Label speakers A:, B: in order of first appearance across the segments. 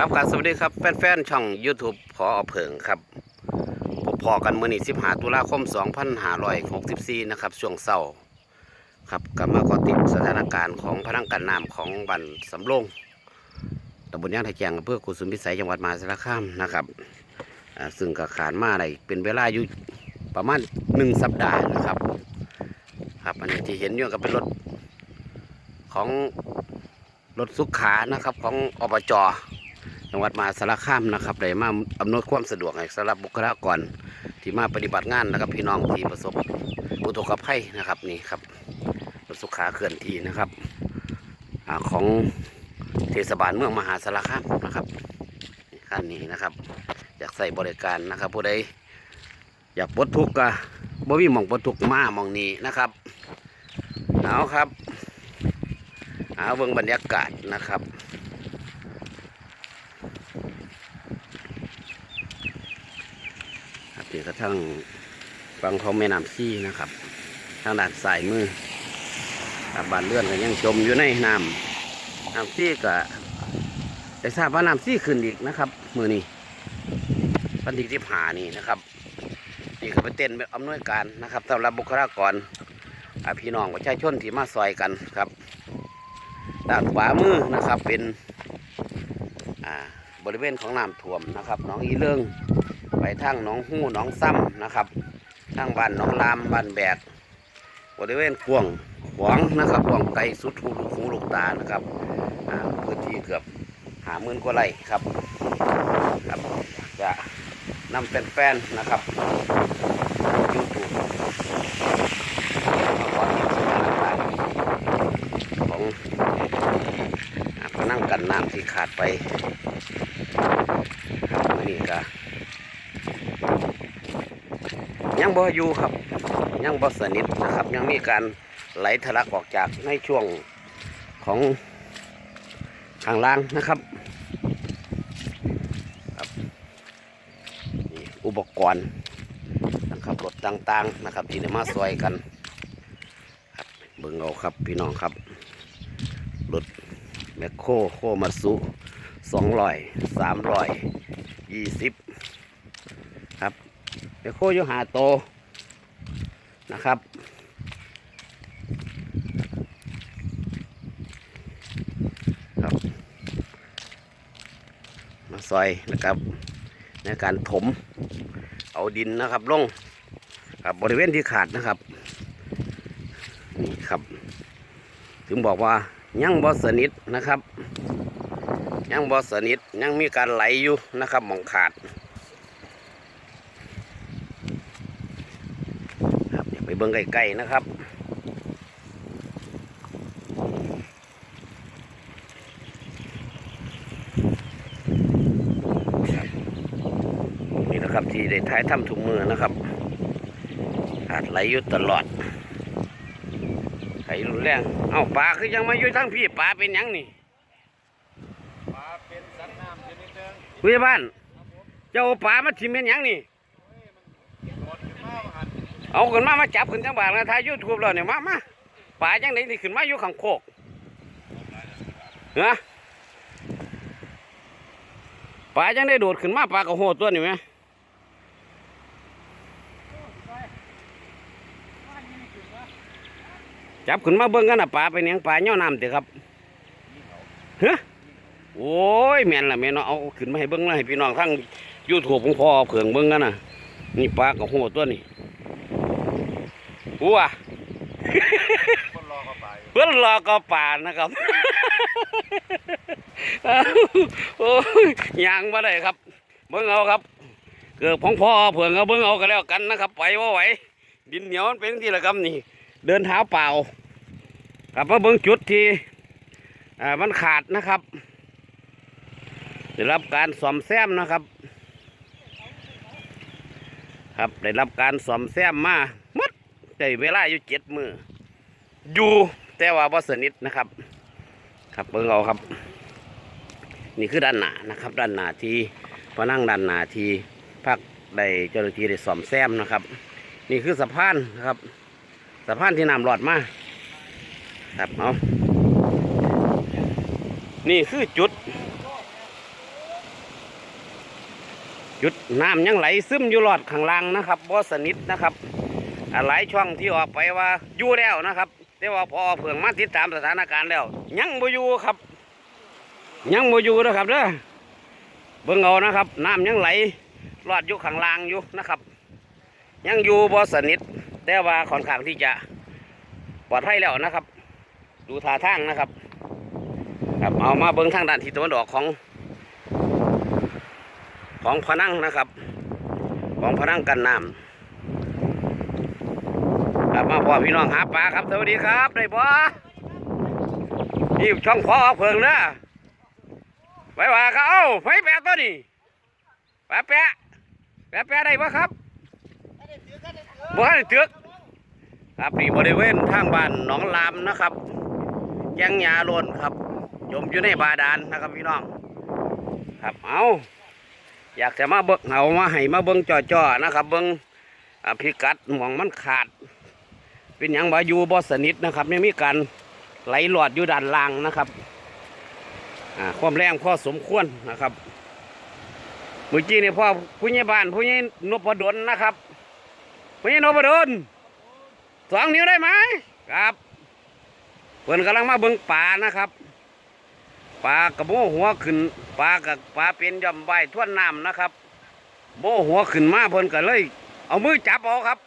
A: ครับการสวัสดีครับแฟนๆช่อง YouTube พอเผิงครับพบพอกันเมื้อนี้15ตุลาคม 2564 นะครับ ช่วงเช้าครับกลับมาก็ติดสถานการณ์ของพนังกันน้ำของบันสำโรงตำบลย่างไทแจงอำเภอกุสุมพิสัยจังหวัดมหาสารคามนะครับซึ่งก็ขานมาอะได้เป็นเวลาอยู่ประมาณหนึ่งสัปดาห์นะครับครับอันนี้ที่เห็นอยู่ก็เป็นรถของรถสุขานะครับของอบจ จังหวัดมหาสารคามนะครับได้มาอำนวยความสะดวกให้สำหรับบุคลากรที่มาปฏิบัติงานนะครับ พี่น้องที่ประสบอุทกภัยนะครับนี่ครับรถสุขาเคลื่อนที่นะครับอของเทศบาลเมืองมหาสารคามนะครับนี่คันนี้นะครับ อยากใส่บริการนะครับผู้ใดอยากปลดทุกข์ก็บ่มีมองปลดทุกข์มามองนี้นะครับเอาครับเอาเบิ่งบรรยากาศนะครับ ครับนี่ก็ทั้งฟังของแม่น้ำซี่นะครับ ทางด้านซ้ายมือบบานเลื่อนก็ยังจมอยู่ในน้ำน้ำซี่ก็ได้ทราบว่าน้ำซี่ขึ้นอีกนะครับ มือนี้วันที่ที่ผ่านี่นะครับนี่ก็เป็นเต้นอำนวยการนะครับสำหรับบุคลากรอ่าพี่น้องประชาชนที่มาซอยกันครับ ด้านขวามือนะครับเป็นอ่าบริเวณของน้ำท่วมนะครับน้องอีเลิง ทางหนองหู้หนองซ้ำนะครับทางบ้านหนองลามบ้านแบกบริเวณกวางขวงนะครับกวงไกลสุดหูลูกหูลูกตานะครับพื้นที่เกือบหาหมื่นกว่าไร่ครับครับ จะนำแฟนๆนะครับยูทูบมาขอติดสถานการณ์ของนั่งกันน้ำที่ขาดไปครับมื้อนี่ก็ ยัง บ่อยู่ครับ ยังบ่สนิทนะครับ ยังมีการไหลทะลักออกจากในช่วงของข้างล่างนะครับครับนี่อุปกรณ์นะครับรถต่างๆนะครับ ที่ได้มาซอยกันครับเบิ่งเอาครับพี่น้องครับรถแมคโครโคมาสุสองร้อยสามร้อยยี่สิบครับเดี๋ยวโคอยู่หาโต นะครับ ครับ มาซอยนะครับ ในการถมเอาดินนะครับลงครับบริเวณที่ขาดนะครับนี่ครับ ถึงบอกว่ายังบอสนิทนะครับยังบอสนิทยังมีการไหลอยู่นะครับมองขาด ครับ เดี๋ยวไปเบิ่งใกล้ๆนะครับ นี่นะครับที่ได้ท้ายถ้ำถุงมือนะครับขาดไหลอยู่ตลอดไหลรุนแรง เอ้าปลาคือยังมาอยู่ทั้งพี่ปลาเป็นหยังนี่
B: ปลาเป็นสัตว์น้ำชนิดหนึง
A: คุยบ้าน เจ้าปลามาทิมเป็นหยังนี่
B: หมดขึ้นมาหัน
A: เอาขึ้นมามาจับขึ้นจังบางนะทายยูทูบแล้วเนี่ยมามาปลาจังไหนที่ขึ้นมาอยู่ข้างโคกเหรอปลาจังได้โดดขึ้นมาปลากระโหดตัวนี่ไหมจับขึ้นมาเบิ่งกันนะปลาเป็นยังปลาเน่าน้ำเถอะครับเฮ้โอ้ยแม่นละแม่นเนาะเอาขึ้นมาให้เบิ่งเลยให้พี่น้องทั้งยูทูบของพ่อเผื่องเบิ่งกันนะนี่ปลากระโหดตัวนี้ วัว
B: คนรอเข้า
A: เพื่อนรอกระป่านนะครับโอ้ยยางมาได้ครับ เบิ้งเอาครับ เกิดของพ่อเผื่อเอาเบิ้งเอากันแล้วกันนะครับไปว่าไหวดินเหนียวมันเป็นที่ละครับนี่ เดินเท้าเปล่าครับมาเบิ้งจุดที่อ่ามันขาดนะครับได้รับการซ่อมแซมนะครับ ครับได้รับการซ่อมแซมมามด ได้เวลาอยู่เจ็ดมืออยู่แต่ว่าบ่สนิทนะครับ ครับเบิ่งเอาครับ นี่คือด้านหน้านะครับ ด้านหน้าที่พนั่งด้านหน้าที่ภาคได้เจ้าหน้าที่ได้ซ่อมแซมนะครับ นี่คือสะพานนะครับสะพานที่น้ำหลอดมาครับเอานี่คือจุด จุดน้ำยังไหลซึมอยู่หลอดข้างล่างนะครับบ่สนิทนะครับ หลายช่องที่ออกไปว่าอยู่แล้วนะครับแต่ว่าพอเพิ่งมาติดตามสถานการณ์แล้ว ยังบ่อยู่ครับ ยังบ่อยู่นะครับเด้อเบิ่งเอานะครับน้ำยังไหลรอดอยู่ข้างล่างอยู่นะครับ ยังอยู่บ่สนิทแต่ว่าค่อนข้างที่จะปลอดภัยแล้วนะครับ ดูท่าทางนะครับ ครับเอามาเบิ่งทางด้านทิศตะวันออกของ ของพนังนะครับ ของพนังกันน้ำ ครับมาพ่อพี่น้องหาปลาครับสวัสดีครับได้บ่นี่ช่องพ่อเพิงนะไว้ว่าเขาเอ้าไฟแปะตัวนี้แปะแปะแปะแปะได้บ่ครับบ่ให้เตือกครับนี่บริเวณทางบ้านหนองลามนะครับแยังหยาโลนครับจมอยู่ในบาดาลนะครับพี่น้อง ครับเอาอยากจะมาเบิกเอามาให้มาเบิ้งจ่อๆนะครับ เบิ้งพิกัดหมองมันขาด เป็นอย่างบาอยู่บอสนิทนะครับไม่มีการไหลหลอดอยู่ด้านล่างนะครับความแรงพอสมควรนะครับเมื่อกี้นี่พ่อผู้ใหญ่บ้านผู้ใหญ่นพดลนะครับผู้ใหญ่นพดลสองนิ้วได้ไหมครับเพื่อนกำลังมาเบิ้งป่านะครับปลากระโมหัวขึ้นปลากับปลาเป็นย่อมใบท่วนน้ำนะครับโมหัวขึ้นมาเพิ่นก็เลย เอามือจับเอาครับ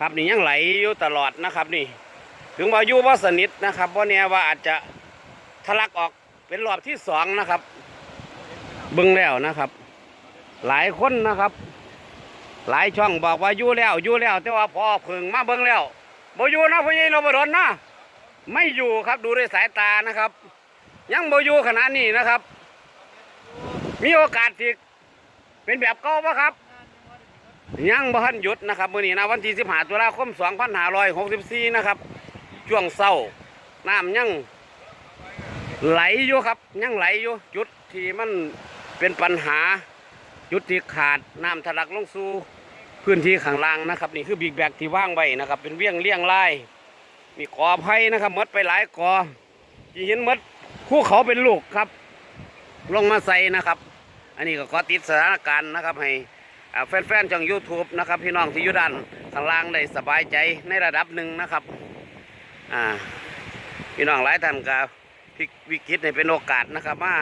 A: ครับนี่ยังไหลอยู่ตลอดนะครับนี่ ถึงว่าอยู่ว่าสนิทนะครับเพราะเนี่ยว่าอาจจะทะลักออกเป็นรอบที่สองนะครับเบิ่งแล้วนะครับ หลายคนนะครับ หลายช่องบอกว่าอยู่แล้วอยู่แล้ว แต่ว่าพอเพึ่งมาเบิ่งแล้วบ่อยู่นะพี่ใหญ่โรบดนนะไม่อยู่ครับดูด้วยสายตานะครับ ยังบ่อยู่ขนาดนี้นะครับ มีโอกาสที่เป็นแบบเก่าปะครับ ยังบ่ทันหยุดนะครับมื้อนี้นะวันที่15ตุลาคม2564นะครับ ช่วงเช้าน้ำยังไหลอยู่ครับยังไหลอยู่จุดที่มันเป็นปัญหาจุดที่ขาดน้ำทะลักลงสู่พื้นที่ข้างล่างนะครับ นี่คือบิ๊กแบกที่ว่างไว้นะครับ เป็นเวียงเลี่ยงลายมีกอไผ่นะครับมดไปหลายกอที่เห็นมดภูเขาเป็นลูกครับ ลงมาใส่นะครับ อันนี้ก็ขอติดสถานการณ์นะครับให้ แฟนๆช่อง YouTube นะครับพี่น้องที่อยู่ด้านข้างล่างได้สบายใจในระดับหนึ่งนะครับอ่าพี่น้องหลายท่านก็พิกวิกฤตให้เป็นโอกาสนะครับมา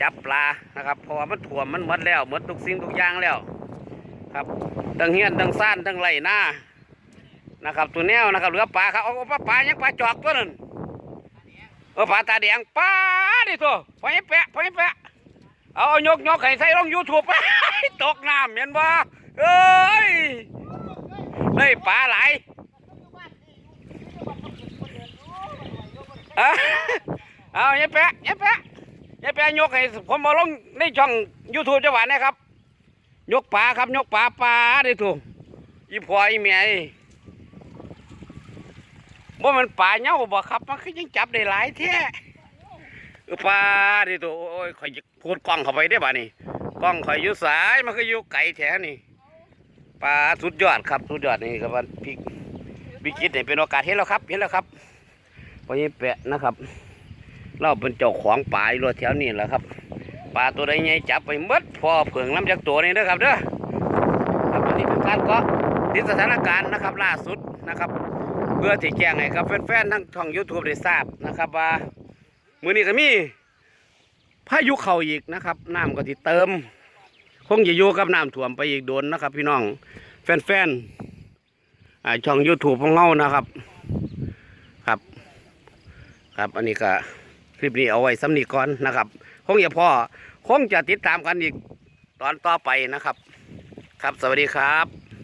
A: จับปลานะครับเพราะว่ามันถ่วมมันหมดแล้วหมดทุกสิ่งทุกอย่างแล้วครับตั้งเฮียนตั้งซ่านตั้งไรหน้านะครับตัวแนวนะครับเหลือปลาครับเอาเอาปลาปลายังปลาจอกตัวนั้นเออปลาตาแดงปลาดิตัวพอยแปะพอยแปะเอาเอายกยกให้ใส่ลงยูทูบ ตกน้ำเห็นบ่เอ้ยได้ปลาไหลเอาเอาอย่าแปะอย่าแปะอย่าแปะยกให้ผมมาลงในช่องยูทูบจังหวัดนะครับ ยกปลาครับยกปลาปลาดิตัวอีพออีแม่เอ้ยว่ามันป่าเหย้าบ่ครับ มันคือยังจับได้หลายแท้ปลาดิตัวโอ้ยข่อยพูดกล้องเข้าไปได้บ่านี่ กล้องข่อยอยู่สายมันคือยู่ไกลแท้นี่ปลาสุดยอดครับสุดยอดนี่ครับว่าพี่พี่คิดนี่เป็นโอกาสเห็นแล้วครับเห็นแล้วครับพอยี่แปะนะครับ เราเป็นเจ้าของป่าอยู่แถวนี้แหละครับปลาตัวใดใหญ่จับไปหมดพอเผิงน้ำจากตัวนี้นะครับเด้อครับอันนี้เป็นการก็ติดสถานการณ์นะครับล่าสุดนะครับ เพื่อที่แจ้งให้กับแฟนๆทั้งช่อง YouTube ได้ทราบนะครับว่ามื้อนี้ก็มี พายุเข้าอีกนะครับน้ำก็ที่เติม คงจะอยู่กับน้ำท่วมไปอีกโดนนะครับ พี่น้องแฟนๆช่อง YouTube ของเรานะครับ ครับ ครับอันนี้ก็คลิปนี้เอาไว้สำนีก่อนนะครับ คงอย่าพอคงจะติดตามกันอีกตอนต่อไปนะครับ ครับสวัสดีครับ